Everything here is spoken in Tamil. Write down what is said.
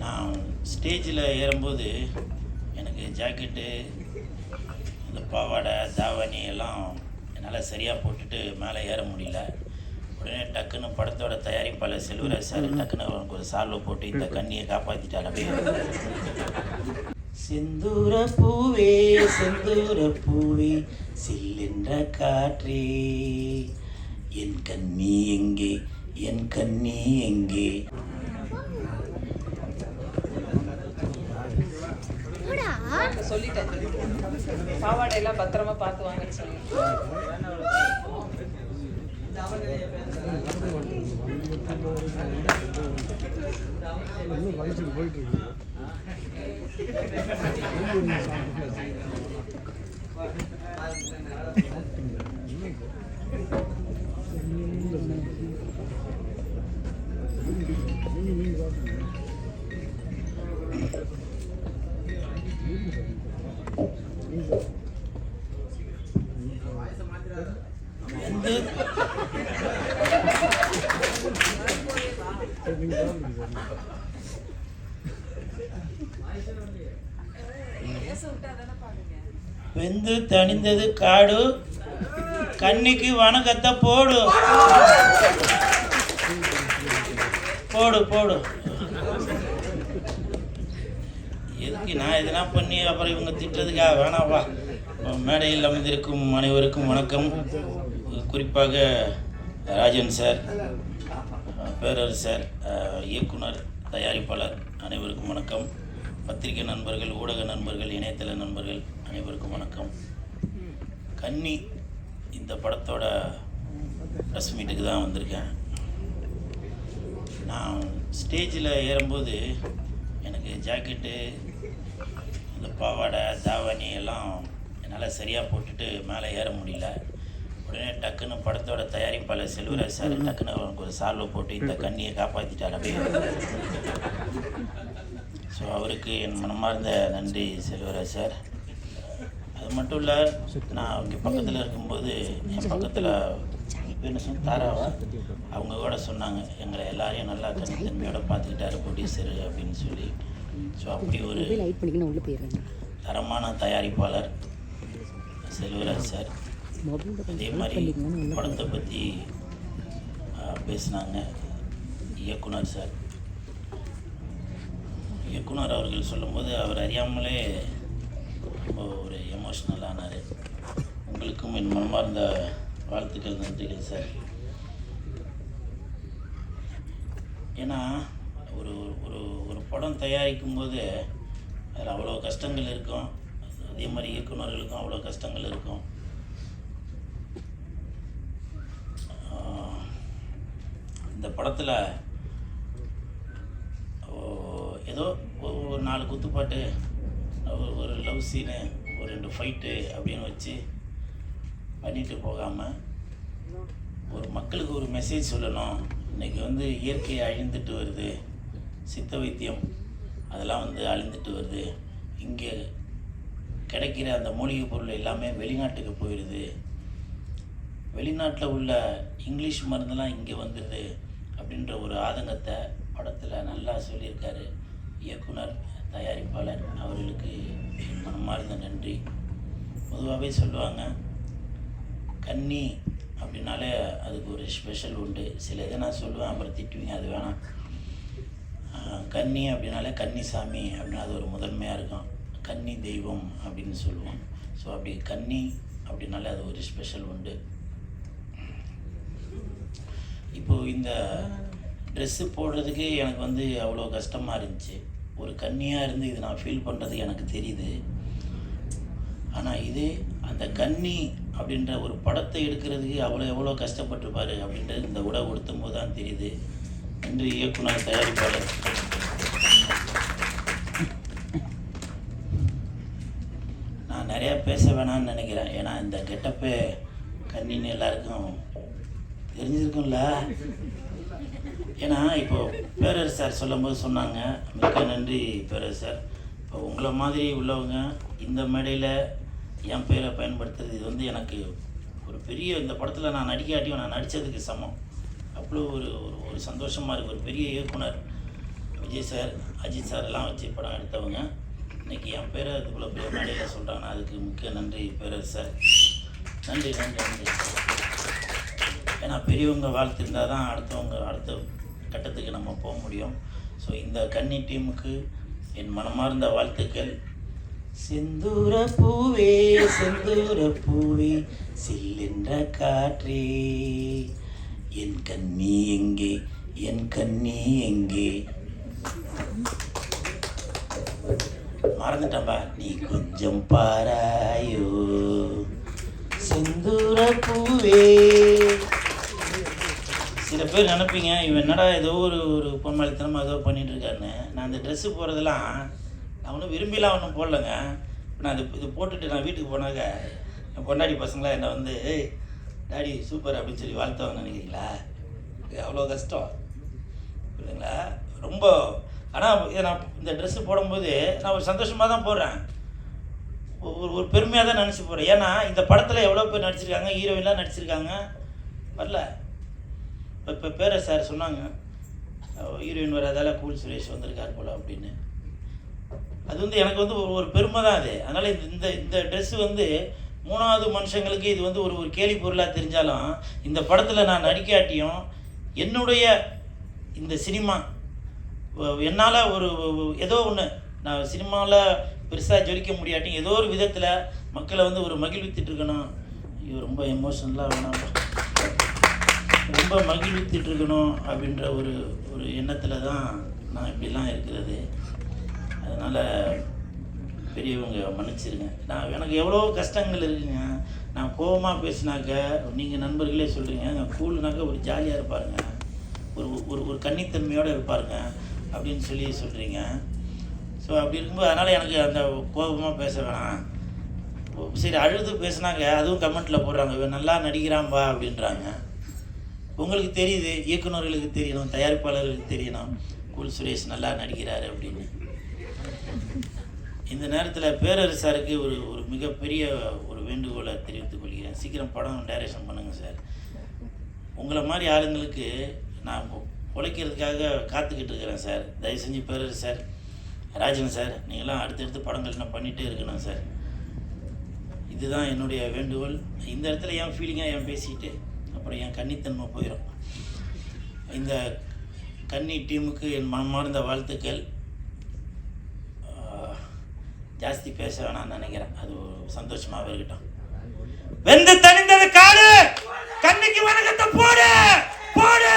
நான் ஸ்டேஜில் ஏறும்போது எனக்கு ஜாக்கெட்டு இந்த பாவாடை தாவணி எல்லாம் என்னால் சரியாக போட்டுட்டு மேலே ஏற முடியல. உடனே டக்குன்னு படத்தோட தயாரிப்பாளர் செல்வராஜ் சார் டக்குன்னு அவனுக்கு ஒரு சால்வை போட்டு இந்த கண்ணியை காப்பாற்றிட்டார் அப்படியே செந்தூர பூவே செந்தூர பூவே சில்லென்ற காற்றே. என் கண்ணி எங்கே என் கண்ணி எங்கே? சொல்லிட்டேன். பாவாடை எல்லாம் பத்திரமா பார்த்து வாங்கன்னு சொல்லி வந்து வெந்து தணிந்தது காடு. கண்ணிக்கு வணக்கத்தை போடு. போடு போடு. எதுக்கு நான் எதனா பண்ணி அப்புறம் இவங்க திட்டுறதுக்காக வேணாவா மேடையில் அமைந்திருக்கும் அனைவருக்கும் வணக்கம். குறிப்பாக ராஜன் சார் பேரரசர் சார் இயக்குனர் தயாரிப்பாளர் அனைவருக்கும் வணக்கம். பத்திரிகை நண்பர்கள் ஊடக நண்பர்கள் இணையதள நண்பர்கள் அனைவருக்கும் வணக்கம். கன்னி இந்த படத்தோட ப்ரெஸ் மீட்டுக்கு தான் வந்திருக்கேன். நான் ஸ்டேஜில் ஏறும்போது எனக்கு ஜாக்கெட்டு இந்த பாவாடை தாவணி எல்லாம் என்னால் சரியாக போட்டுட்டு மேலே ஏற முடியல. உடனே டக்குன்னு படத்தோட தயாரிப்பாளர் செல்வராஜ் சார் டக்குன்னு அவனுக்கு ஒரு சால்வை போட்டு இந்த கண்ணியை காப்பாற்றிட்டார் அப்படியே. ஸோ அவருக்கு என் மனமார்ந்த நன்றி செல்வராஜ் சார். அது மட்டும் இல்லை நான் இங்கே பக்கத்தில் இருக்கும்போது என் பக்கத்தில் என்ன சொன்ன தாராவா அவங்க கூட சொன்னாங்க எங்களை எல்லாரையும் நல்லா தனித்தன்மையோட பார்த்துக்கிட்டாரு ப்ரொடியூசர் அப்படின்னு சொல்லி. ஸோ அப்படி ஒரு தரமான தயாரிப்பாளர் செல்வராஜ் சார். அதே மாதிரி படத்தை பற்றி பேசினாங்க இயக்குனர் சார். இயக்குனர் அவர்கள் சொல்லும்போது அவர் அறியாமலே ரொம்ப ஒரு எமோஷ்னல் ஆனார். உங்களுக்கும் என் மனமார்ந்த வாழ்த்துக்கள் நன்றிகள் சார் ஏன்னா ஒரு ஒரு ஒரு படம் தயாரிக்கும் போது அதில் அவ்வளோ கஷ்டங்கள் இருக்கும். அதே மாதிரி இயக்குனர்களுக்கும் அவ்வளோ கஷ்டங்கள் இருக்கும். இந்த படத்தில் ஏதோ ஒரு ஒரு நாலு குத்துப்பாட்டு ஒரு லவ் சீனு ஒரு ரெண்டு ஃபைட்டு அப்படின்னு வச்சு பண்ணிட்டு போகாமல் ஒரு மக்களுக்கு ஒரு மெசேஜ் சொல்லணும். இன்றைக்கி வந்து இயற்கையை அழிந்துட்டு வருது. சித்த வைத்தியம் அதெல்லாம் வந்து அழிந்துட்டு வருது. இங்கே கிடைக்கிற அந்த மூலிகை பொருள் எல்லாமே வெளிநாட்டுக்கு போயிடுது. வெளிநாட்டில் உள்ள இங்கிலீஷ் மருந்தெல்லாம் இங்கே வந்துடுது அப்படின்ற ஒரு ஆதங்கத்தை படத்தில் நல்லா சொல்லியிருக்காரு. இயக்குனர் தயாரிப்பாளர் அவர்களுக்கு மனமார்ந்த நன்றி. பொதுவாகவே சொல்லுவாங்க கன்னி அப்படின்னாலே அதுக்கு ஒரு ஸ்பெஷல் உண்டு. சில இதை நான் சொல்லுவேன் அப்புறம் திட்டுவீங்க அது வேணாம். கன்னி அப்படின்னாலே கன்னிசாமி அப்படின்னா அது ஒரு முதன்மையாக இருக்கும். கன்னி தெய்வம் அப்படின்னு சொல்லுவோம் ஸோ அப்படி கன்னி அப்படின்னாலே அது ஒரு ஸ்பெஷல் உண்டு. இப்போது இந்த ட்ரெஸ்ஸு போடுறதுக்கு எனக்கு வந்து அவ்வளோ கஷ்டமாக இருந்துச்சு. ஒரு கன்னியாக இருந்து இது நான் ஃபீல் பண்ணுறது எனக்கு தெரியுது. ஆனால் இது அந்த கன்னி அப்படின்ற ஒரு படத்தை எடுக்கிறதுக்கு அவ்வளோ எவ்வளோ கஷ்டப்பட்டுருப்பார் அப்படின்றது இந்த உடை உடுத்தும் போது தான் தெரியுது. என்று இயக்குனர் தயாரிப்பாளர். நான் நிறையா பேச வேணாம்னு நினைக்கிறேன். ஏன்னா இந்த கெட்டப்பே கண்ணின்னு எல்லாருக்கும் தெரிஞ்சிருக்கும்ல. ஏன்னா இப்போ பேரர் சார் சொல்லும்போது சொன்னாங்க மிக்க நன்றி பேரர் சார். இப்போ உங்களை மாதிரி உள்ளவங்க இந்த மேடையில் என் பேரை பயன்படுத்துறது இது வந்து எனக்கு ஒரு பெரிய இந்த படத்தில் நான் நடிக்காட்டியும் நான் நடித்ததுக்கு சமம். அவ்வளோ ஒரு ஒரு ஒரு சந்தோஷமாக இருக்குது ஒரு பெரிய இயக்குனர் விஜய் சார் அஜித் சார்லாம் வச்சு படம் எடுத்தவங்க இன்னைக்கு என் பேரை அதுக்குள்ளே பெரிய மேடையில் சொல்கிறாங்கன்னா அதுக்கு முக்கிய நன்றி பேரர் சார். நன்றி நன்றி நன்றி. ஏன்னா பெரியவங்க வாழ்த்து இருந்தால் தான் அடுத்தவங்க அடுத்த கட்டத்துக்கு நம்ம போக முடியும். ஸோ இந்த கன்னி டீமுக்கு என் மனமார்ந்த வாழ்த்துக்கள். செந்தூர பூவே செந்தூர பூவே சில்லென்ற காற்றே. என் கண்ணி எங்கே என் கண்ணி எங்கே? மறந்துட்டம்பா நீ கொஞ்சம் பாராயோ. செந்தூர பூவே சில பேர் நினைப்பீங்க இவன் என்னடா ஏதோ ஒரு ஒரு பொம்மாளித்தனமாக ஏதோ பண்ணிட்டு இருக்காருன்னு நான் அந்த ட்ரெஸ்ஸு போகிறதெல்லாம் நான் ஒன்றும் விரும்பிலாம் ஒன்றும் போடலங்க நான் இது இது போட்டுட்டு நான் வீட்டுக்கு போனாக்க என் பொண்டாடி பசங்களாம் என்னை வந்து டாடி சூப்பர் அப்படின்னு சொல்லி வாழ்த்தவங்க நினைக்கிறீங்களா? அவ்வளோ கஷ்டம். புரியுதுங்களா? ரொம்ப ஆனால் நான் இந்த ட்ரெஸ்ஸு போடும்போது நான் ஒரு சந்தோஷமாக தான் போடுறேன். ஒரு ஒரு பெருமையாக தான் நினச்சி போகிறேன் ஏன்னா இந்த படத்தில் எவ்வளோ பேர் நடிச்சிருக்காங்க ஹீரோயின்லாம் நடிச்சிருக்காங்க. வரல. இப்போ பேர சார் சொன்னாங்க ஹீரோயின் வராதால கூல் சுரேஷ் வந்திருக்கார் போல அப்படின்னு. அது வந்து எனக்கு வந்து ஒரு ஒரு பெருமை தான் அது. அதனால் இந்த இந்த இந்த ட்ரெஸ்ஸு வந்து மூணாவது மனுஷங்களுக்கு இது வந்து ஒரு ஒரு கேலி பொருளாக தெரிஞ்சாலும் இந்த படத்தில் நான் நடிக்காட்டியும் என்னுடைய இந்த சினிமா என்னால் ஒரு ஏதோ ஒன்று நான் சினிமாவில் பெருசாக ஜொலிக்க முடியாட்டியும் ஏதோ ஒரு விதத்தில் மக்களை வந்து ஒரு மகிழ்வித்துட்டு இருக்கணும். ஐயோ ரொம்ப எமோஷனலாக வேணாம். ரொம்ப மகிழ்வித்துட்டு இருக்கணும் அப்படின்ற ஒரு ஒரு எண்ணத்தில் தான் நான் இப்படிலாம் இருக்கிறது. அதனால் பெரியவங்க மன்னிச்சிருங்க. நான் எனக்கு எவ்வளோ கஷ்டங்கள் இருக்குங்க. நான் கோபமாக பேசினாக்க நீங்கள் நண்பர்களே சொல்கிறீங்க கூல்னாக்க ஒரு ஜாலியாக இருப்பாருங்க. ஒரு ஒரு ஒரு கன்னித்தன்மையோடு இருப்பாருங்க அப்படின்னு சொல்லி சொல்கிறீங்க ஸோ அப்படி இருக்கும்போது அதனால் எனக்கு அந்த கோபமாக பேச வேணாம். ஓ, சரி அழுது பேசுனாங்க அதுவும் கமெண்ட்டில் போடுறாங்க. இவன் நல்லா நடிக்கிறான்பா அப்படின்றாங்க. உங்களுக்கு தெரியுது இயக்குனர்களுக்கு தெரியணும் தயாரிப்பாளர்களுக்கு தெரியணும். குல் சுரேஷ் நல்லா நடிக்கிறாரு அப்படின்னு. இந்த நேரத்தில் பேரரசாருக்கு ஒரு ஒரு மிகப்பெரிய ஒரு வேண்டுகோளை தெரிவித்துக் கொள்கிறேன். சீக்கிரம் படம் டைரக்ஷன் பண்ணுங்கள் சார். உங்களை மாதிரி ஆளுங்களுக்கு நான் உழைக்கிறதுக்காக காத்துக்கிட்டு இருக்கிறேன் சார். தயவு செஞ்சு பேரரசு சார் ராஜன் சார் நீங்களாம் அடுத்தடுத்து படங்கள் நான் பண்ணிகிட்டே இருக்கணும் சார். இதுதான் என்னுடைய வேண்டுகோள். இந்த இடத்துல என் ஃபீலிங்காக என் பேசிக்கிட்டு அப்புறம் என் கன்னித்தன்மை போயிடும் இந்த கன்னி டீமுக்கு என் மனமார்ந்த வாழ்த்துக்கள். ஜாஸ்தி பேச வேணாம்னு நினைக்கிறேன். அது ஒரு சந்தோஷமாகவே இருக்கட்டும். வெந்து தணிந்தது காடு! கண்ணுக்கு வணக்கத்தை போடு! போடு!